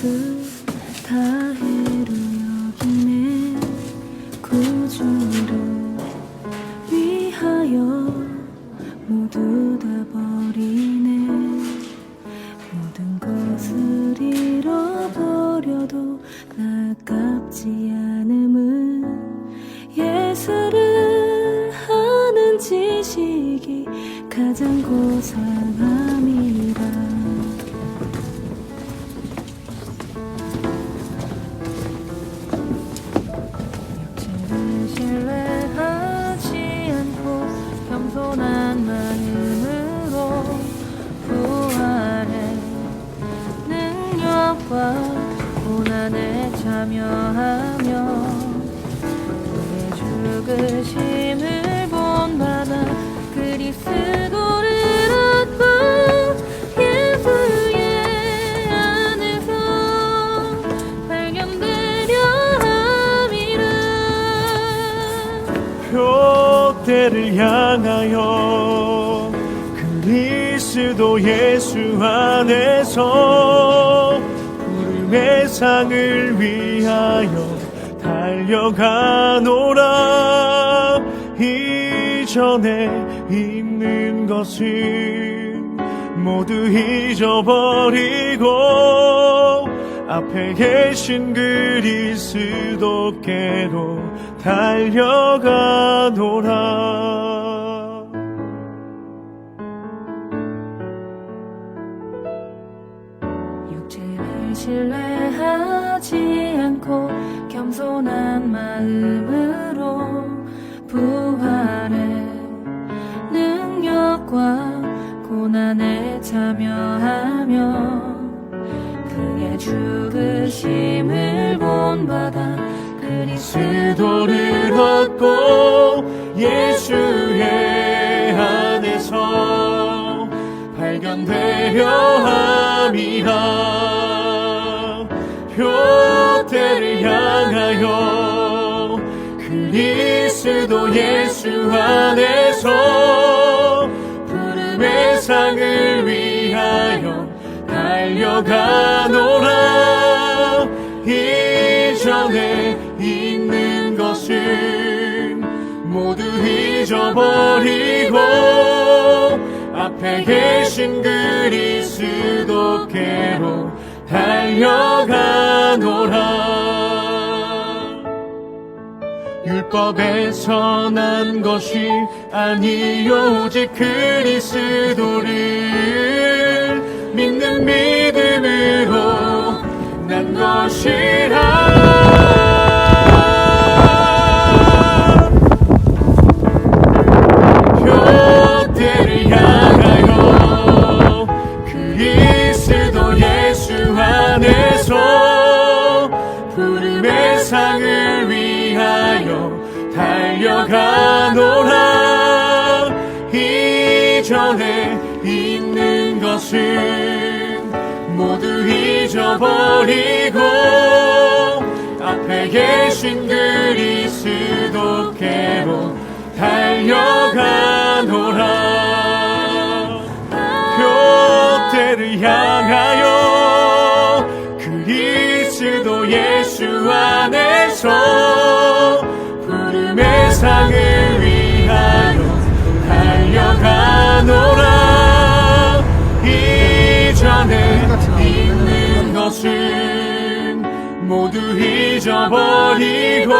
스타일로 여기네. 구조로 위하여 모두 다 버리네. 모든 것을 잃어버려도 나깝지 않아. 그리스도 예수 안에서 부름의 상을 위하여 달려가노라. 이전에 있는 것은 모두 잊어버리고 앞에 계신 그리스도께로 달려가노라 신뢰하지 않고 겸손한 마음으로 부활의 능력과 고난에 참여하며 그의 죽으심을 본받아 그리스도를 얻고 예수의 안에서 발견되려 함이라 표대를 향하여 그리스도 예수 안에서 부름의 상을 위하여 달려가노라. 이전에 있는 것은 모두 잊어버리고 앞에 계신 그리스도께로 달려가 율법에서 난 것이 아니요 오직 그리스도를 믿는 믿음으로 난 것이라 달려가노라. 이전에 있는 것은 모두 잊어버리고 앞에 계신 그리스도께로 달려가노라. 표대를 향하여 그리스도 예수 안에서 상을 위하여 달려가노라. 이전에 있는 것은 모두 잊어버리고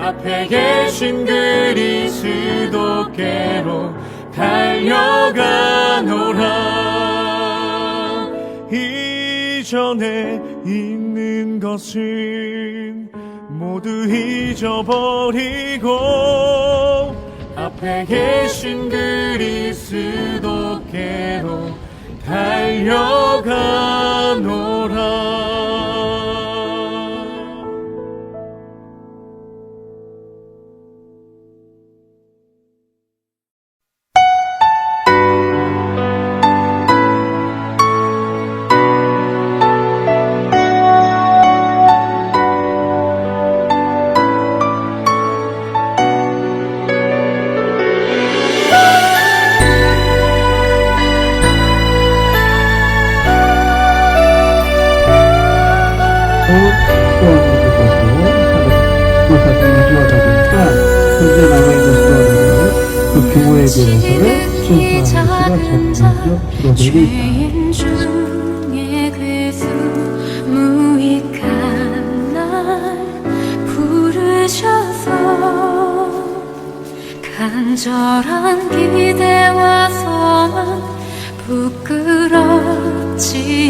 앞에 계신 그리스도께로 달려가노라. 이전에 있는 것은 모두 잊어버리고 앞에 계신 그리스도께로 달려가노라 이 작은 자 주인 중에 괴수 무익한 날 부르셔서 간절한 기대와 소망 부끄럽지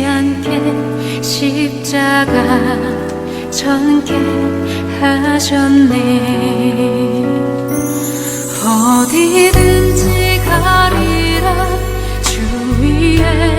않게 십자가 전개 하셨네. 어디든지 가리라 주위에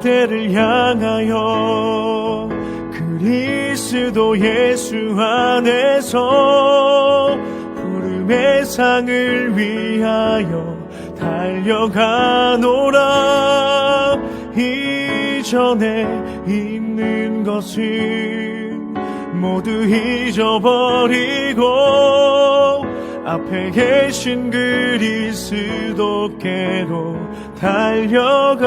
때를 향하여 그리스도 예수 안에서 부름의 상을 위하여 달려가노라. 이전에 있는 것은 모두 잊어버리고 앞에 계신 그리스도께로 달려가노라.